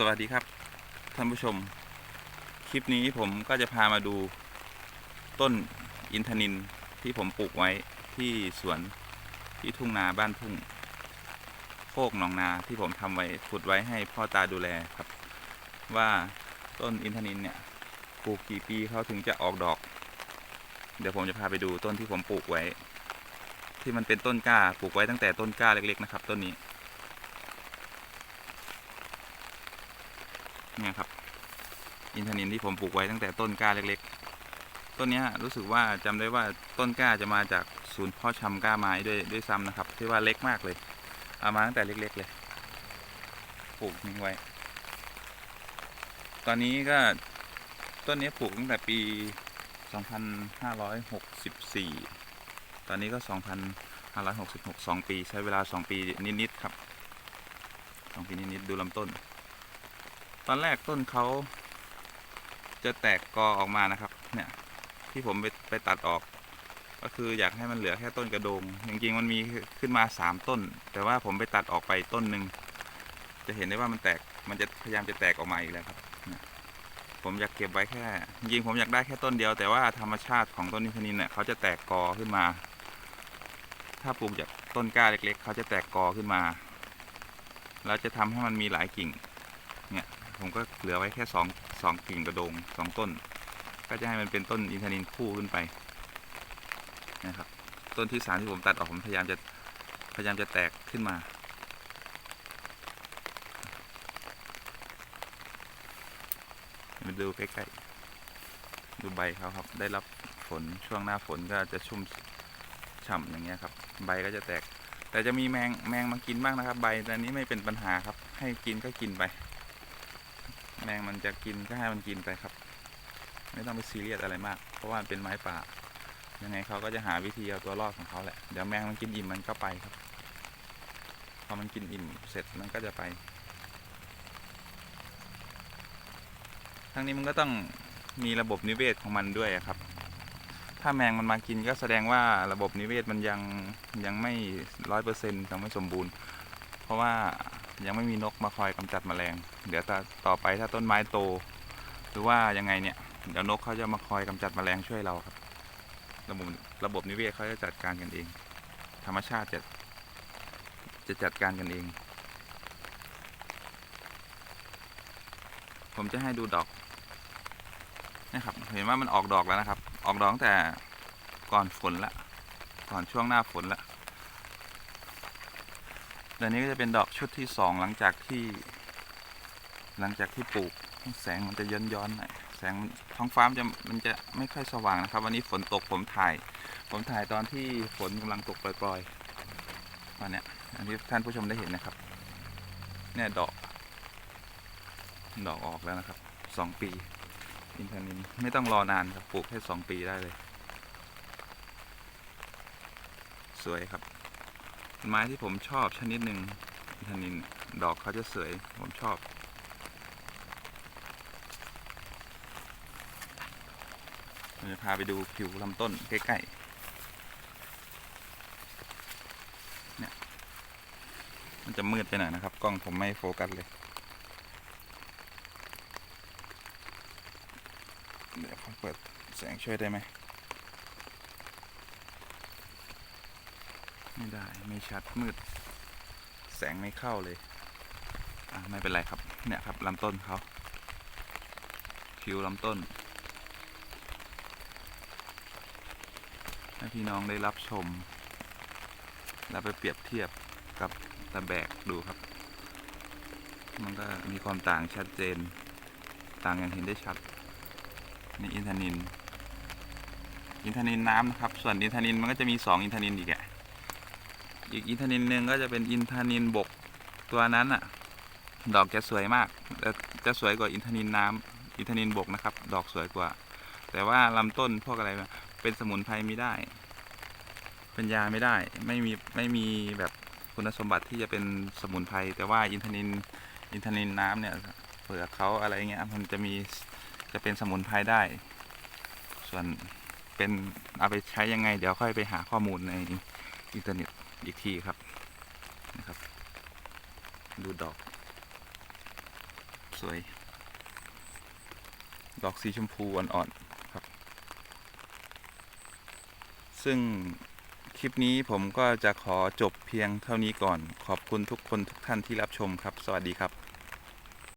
สวัสดีครับท่านผู้ชม คลิปนี้ผมก็จะพามาดูต้นอินทนินที่ผมปลูกไว้ที่สวนที่ทุ่งนาบ้านทุ่งโคกหนองนาที่ผมทำไว้ขุดไว้ให้พ่อตาดูแลครับ ว่าต้นอินทนินเนี่ยปลูกกี่ปีเขาถึงจะออกดอก เดี๋ยวผมจะพาไปดูต้นที่ผมปลูกไว้ ที่มันเป็นต้นกล้าปลูกไว้ตั้งแต่ต้นกล้าเล็ก ๆ นะครับ ต้นนี้ เนี่ยครับ อินทนินที่ผมปลูกไว้ตั้งแต่ต้นกล้าเล็กๆ ต้นนี้รู้สึกว่าจำได้ว่าต้นกล้าจะมาจากศูนย์พ่อชำกล้าไม้ด้วยด้วยซ้ำนะครับ ที่ว่าเล็กมากเลย เอามาตั้งแต่เล็ก ๆ เลย ปลูกทิ้งไว้ ตอนนี้ก็ต้นนี้ปลูกตั้งแต่ปี 2564 ตอนนี้ก็ 2566 2 ปีใช้เวลา 2 ปีนิด ๆ ครับ 2 ปีนิด ๆ ดูลำต้น ตอนแรกต้นเขาจะแตกกอออกมานะครับ เนี่ย ที่ผมไปไปตัดออก ก็คืออยากให้มันเหลือแค่ต้นกระโดง จริงๆมันมีขึ้นมาสามต้น แต่ว่าผมไปตัดออกไปต้นหนึ่งจะเห็นได้ว่ามันแตกมันจะพยายามจะแตกออกมาอีกแล้วครับผมอยากเก็บไว้แค่จริงๆผมอยากได้แค่ต้นเดียว แต่ว่าธรรมชาติของต้นนิพนินเนี่ยเขาจะแตกกอขึ้นมา ถ้าปลูกจากต้นกล้าเล็ก ๆ เขาจะแตกกอขึ้นมา แล้วจะทำให้มันมีหลายกิ่ง ผมก็เหลือไว้แค่สองสองกิ่งกระโดงสองต้น ก็จะให้มันเป็นต้นอินทนินคู่ขึ้นไปนะครับ ต้นที่สามที่ผมตัดออกผมพยายามจะพยายามจะแตกขึ้นมา มาดูใกล้ๆ ดูใบเขาครับ ได้รับฝนช่วงหน้าฝนก็จะชุ่มฉ่ำอย่างเงี้ยครับ ใบก็จะแตก แต่จะมีแมงแมงมากินบ้างนะครับ ใบแต่นี้ไม่เป็นปัญหาครับ ให้กินก็กินไป แมงมันจะกินก็ให้มันกินไปครับ ไม่ต้องไปซีเรียสอะไรมาก เพราะว่าเป็นไม้ป่า ยังไงเขาก็จะหาวิธีเอาตัวรอดของเขาแหละ เดี๋ยวแมงมันกินอิ่มมันก็ไปครับ พอมันกินอิ่มเสร็จมันก็จะไป ทั้งนี้มันก็ต้องมีระบบนิเวศของมันด้วยครับ ถ้าแมงมันมากินก็แสดงว่าระบบนิเวศมันยังยังไม่ร้อยเปอร์เซ็นต์ยังไม่สมบูรณ์ เพราะว่า ยังไม่มีนกมาคอยกำจัดแมลง เดี๋ยวต่อไปถ้าต้นไม้โต หรือว่ายังไงเนี่ย เดี๋ยวนกเขาจะมาคอยกำจัดแมลงช่วยเราครับ ระบบระบบนิเวศเขาจะจัดการกันเอง ธรรมชาติจะจะจัดการกันเอง ผมจะให้ดูดอกนะครับ เห็นว่ามันออกดอกแล้วนะครับ ออกดอกตั้งแต่ก่อนฝนละ ก่อนช่วงหน้าฝนละ เดี๋ยวนี้ก็จะเป็นดอกชุดที่สองหลังจากที่ หลังจากที่ปลูกแสงมันจะย้อนย้อนๆหน่อยแสงท้องฟ้ามันจะมันจะไม่ค่อยสว่างนะครับ วันนี้ฝนตกผมถ่าย ผมถ่ายตอนที่ฝนกำลังตกปล่อยๆวันเนี้ยอันนี้ท่านผู้ชมได้เห็นนะครับ เนี่ยดอก ดอกออกแล้วนะครับสองปีอินทนินไม่ต้องรอนานครับปลูกแค่สองปีได้เลย สวยครับ ไม้ที่ผมชอบชนิดหนึ่งอินทนินดอกเขาจะสวยผมชอบเราจะพาไปดูผิวลำต้นใกล้ๆ เนี่ย มันจะมืดไปหน่อยนะครับ กล้องผมไม่โฟกัสเลย เดี๋ยวผมเปิดแสงช่วยได้ไหม ไม่ได้ไม่ชัดมืด แสงไม่เข้าเลย อะไม่เป็นไรครับ เนี่ยครับลำต้นเขาผิวลำต้น ให้พี่น้องได้รับชม แล้วไปเปรียบเทียบกับตะแบกดูครับ มันก็มีความต่างชัดเจน ต่างอย่างเห็นได้ชัด นี่อินทนินอินทนินน้ำนะครับ ส่วนอินทนินมันก็จะมีสองอินทนินอีกอะ อีกอินทนินหนึ่งก็จะเป็นอินทนินบกตัวนั้นอะดอกจะสวยมากแต่จะสวยกว่าอินทนินน้ำอินทนินบกนะครับ ดอกสวยกว่า แต่ว่าลำต้นพวกอะไรเป็นสมุนไพรไม่ได้ เป็นยาไม่ได้ ไม่มีไม่มีแบบคุณสมบัติที่จะเป็นสมุนไพรแต่ว่าอินทนินอินทนินน้ำเนี่ยเปลือกเขาอะไรเงี้ยมันจะมีจะเป็นสมุนไพรได้ ส่วนเป็นเอาไปใช้ยังไง เดี๋ยวค่อยไปหาข้อมูลในอินเทอร์เน็ต อีกทีครับนะครับ ดูดอก สวย ดอกสีชมพูอ่อนๆครับ ซึ่งคลิปนี้ผมก็จะขอจบเพียงเท่านี้ก่อน ขอบคุณทุกคนทุกท่านที่รับชมครับ สวัสดีครับ